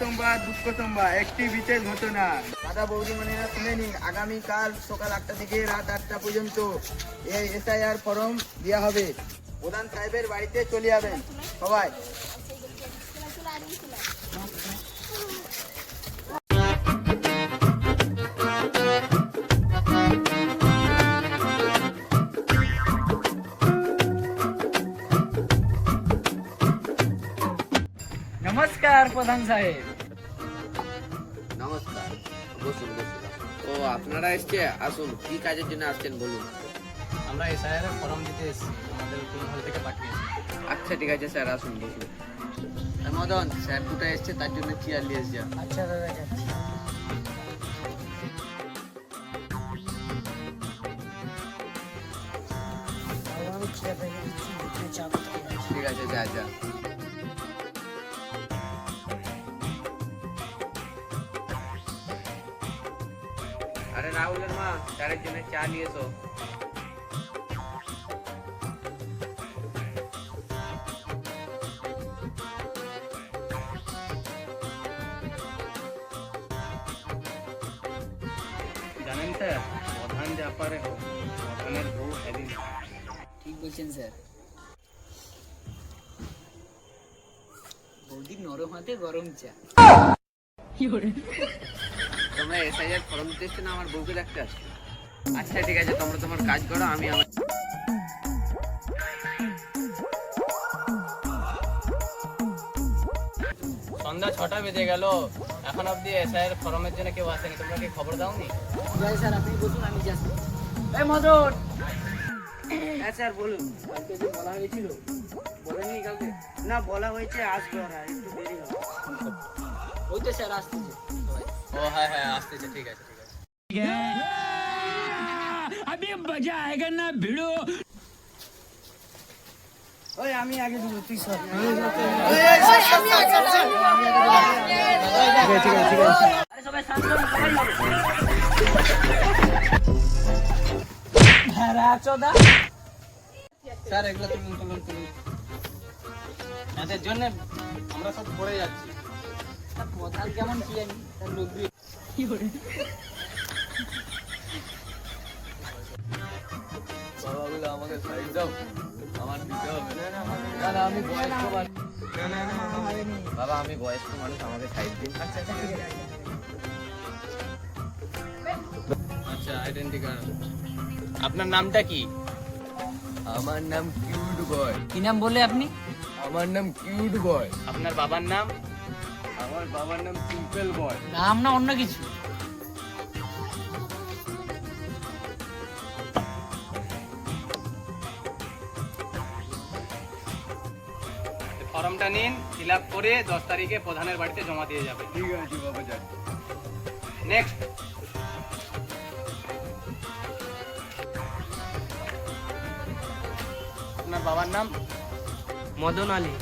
সংবাদ, দুঃখ সংবাদ একটি বিশেষ ঘটনা। দাদা বৌদিমণিরা শুনে নিন আগামীকাল সকাল আটটা থেকে রাত আটটা পর্যন্ত এই এসআইআর ফর্ম দেওয়া হবে। প্রধান সাহেবের বাড়িতে চলে যাবেন সবাই। নমস্কার প্রধান সাহেব। নমস্কার বসুন বসুন ও আপনারা এসছে? আসুন কি কাজের জন্য আসছেন বলুন। আমরা এসআইআর এর ফর্ম দিতে এসেছি আমাদের কোন হল থেকে পাঠিয়েছি। আচ্ছা ঠিক আছে স্যার আসুন বসুন। মদন স্যার দুটো এসছে তার জন্য চেয়ার নিয়ে এসছে আচ্ছা দাদা ঠিক আছে যা যা। আরে রাহুলের মা স্যারের জন্য চা নিয়ে এসো জানেন স্যার প্রধান ব্যাপারে প্রধানের বউ সেদিন। ঠিক বলছেন স্যার। বৌদি নরম হাতে গরম চা। তোমরা এসআইআর ফর্ম দিতে না আমার বউকে দেখতে আসছো আচ্ছা ঠিক আছে তোমরা তোমার কাজ করো আমি আমার সন্ধ্যা ছটা বেজে গেল। এখন অবধি এসআইআর ফর্মের জন্য কেউ আসেনি। তোমরা কি খবর দাওনি? আছে স্যার আপনি বসুন আমি যাচ্ছি। এই মদন! হ্যাঁ স্যার বলুন। কালকে যে বলা হয়েছিল বলেননি কাউকে না বলা হয়েছে আসবে ওরা একটু দেরি হবে। ওই তো স্যার আসতেছে। ও হ্যাঁ হ্যাঁ আসতেছে ঠিক আছে ঠিক আছে। ওই আমি আগে দেবো তুই সর ভেড়া চোদা স্যার এগুলো তুলুন তুলুন তুলুন এদের জন্য আমরা সব পড়ে যাচ্ছি। তার প্রধান কেমন কি জানি? তার লোক দিয়ে কি করে বাবাগুলো আমাকে সাইড দাও আমার দিতে হবে না না আমি বয়স্ক মানুষ বাবা আমি বয়স্ক মানুষ আমাকে সাইড দিন আচ্ছা আইডেন্টি কার্ড আপনার নামটা কি? আমার নাম কিউট বয় কি নাম বলে আপনি? আমার নাম কিউট বয় আপনার বাবার নাম? আমার বাবার নাম সিম্পল বয়। নাম না অন্য কিছু। ফর্মটা নিন ফিল আপ করে দশ তারিখে প্রধানের বাড়িতে জমা দিয়ে যাবে। ঠিক আছে বাবা যান নেক্সট আপনার বাবার নাম? মদন আলী।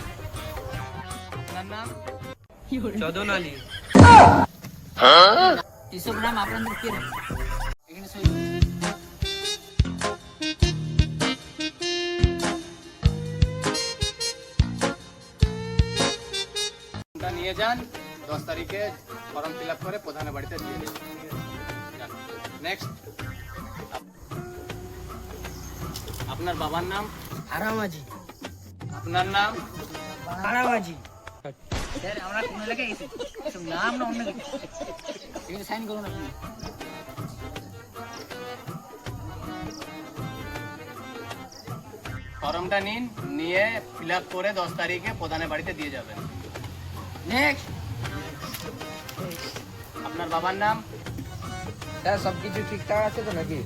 আপনার নাম? চদন আলী। এসব নাম আপনাদের কে এখানে নিয়ে যান দশ তারিখে ফর্ম ফিল আপ করে প্রধানের বাড়িতে দিয়ে দেবেন নেক্সট আপনার বাবার নাম? হারামাজি। আপনার নাম? হারামাজি। স্যার আমরা কোন এলাকায় গেছি? নাম না অন্য কিছু সাইন করুন আপনি। ফর্মটা নিন নিয়ে ফিল আপ করে দশ তারিখে প্রধানের বাড়িতে দিয়ে যাবেন। নেক্সট আপনার বাবার নাম? স্যার সব কিছু ঠিকঠাক আছে তো নাকি?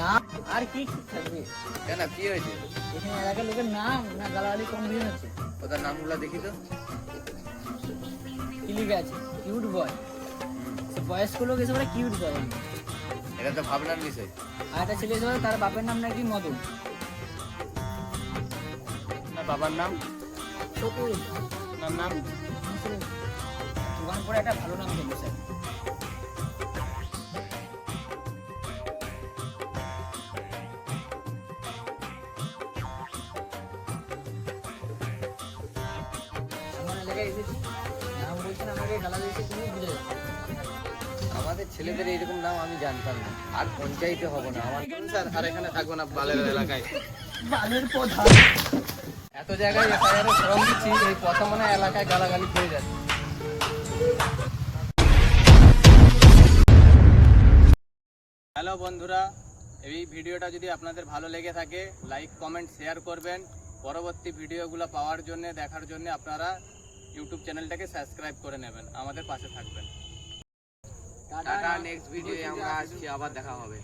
নাম আর কি কি থাকবে কেন কি হয়েছে? এখানে এলাকার লোকের নাম না গালাগালি কম্বিনেশন আছে ওদের নামগুলো দেখি তো। লিগ আছে কিউট বয় সে বয়স্ক লোক এসে বলে কিউট বয় এটা তো ভাবনার বিষয়। আর একটা ছেলে এসে তার বাপের নাম নাকি মদন। না বাবার নাম? শকুন নাম নাম? দোকান পরে একটা ভালো নাম দেবো স্যার। আমার এলাকায় এসেছি। নাম আমাকে গালা দিয়েছে তুমি বুঝে আমাদের ছেলেদের এইরকম নাম আমি জানতাম না। আর পঞ্চায়েতে হব না। আমার স্যার আর এখানে থাকব না বালের এলাকায়। বালের প্রধান এত জায়গায় এফআইআর ফর্ম দিচ্ছি এই প্রথম মনে এলাকায় গালাগালি পেয়ে যাচ্ছে। হ্যালো বন্ধুরা এই ভিডিওটা যদি আপনাদের ভালো লেগে থাকে লাইক কমেন্ট শেয়ার করবেন। পরবর্তী ভিডিওগুলো পাওয়ার জন্য দেখার জন্য আপনারা ইউটিউব চ্যানেলটাকে সাবস্ক্রাইব করে নেবেন। আমাদের পাশে থাকবেন। টাটা নেক্সট ভিডিও আমরা আসছি, আবার দেখা হবে।